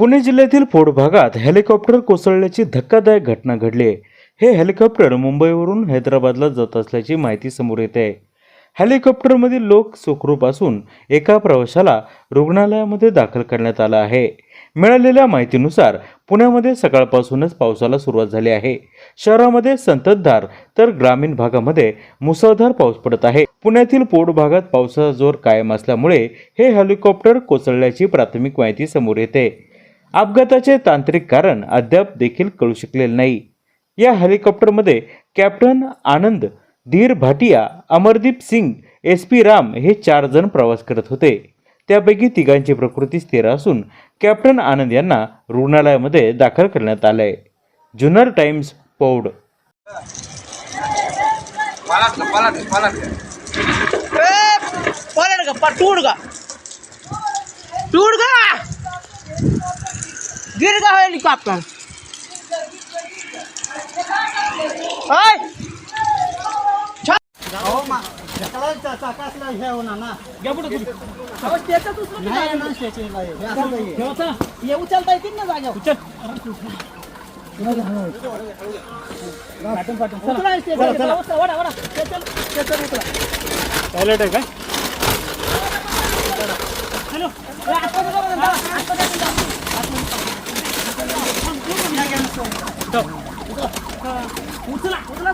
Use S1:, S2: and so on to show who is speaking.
S1: पुणे जिल्ह्यातील फोड भागात हेलिकॉप्टर कोसळल्याची धक्कादायक घटना घडली. आहे हे हेलिकॉप्टर मुंबईवरून हैदराबादला जात असल्याची माहिती समोर येते. आहे हेलिकॉप्टरमधील लोक सुखरूप असून एका प्रवाशाला रुग्णालयामध्ये दाखल करण्यात आलं आहे. मिळालेल्या माहितीनुसार पुण्यामध्ये सकाळपासूनच पावसाला सुरुवात झाली आहे. शहरामध्ये संततधार तर ग्रामीण भागामध्ये मुसळधार पाऊस पडत आहे. पुण्यातील पोट भागात पावसाचा जोर कायम असल्यामुळे हे हेलिकॉप्टर कोसळल्याची प्राथमिक माहिती समोर येते. अपघाताचे तांत्रिक कारण अद्याप देखील कळू शकलेले नाही. या हेलिकॉप्टरमध्ये captain Anand Dhir Bhatia Amardeep Singh S P Ram हे चार जण प्रवास करत होते. त्यापैकी तिघांची प्रकृती स्थिर असून कॅप्टन आनंद यांना रुग्णालयामध्ये दाखल करण्यात आलंय. जुन्नर टाइम्स पौड
S2: पालाट
S3: का टूट का टूट का गिर का हेलीकॉप्टर ओय हे उचलता येतील ना जाग्या उचल उचला station vada vada station station उचला
S1: टॉयलेट आहे काय
S3: हॅलो 走不走啊不去了不去了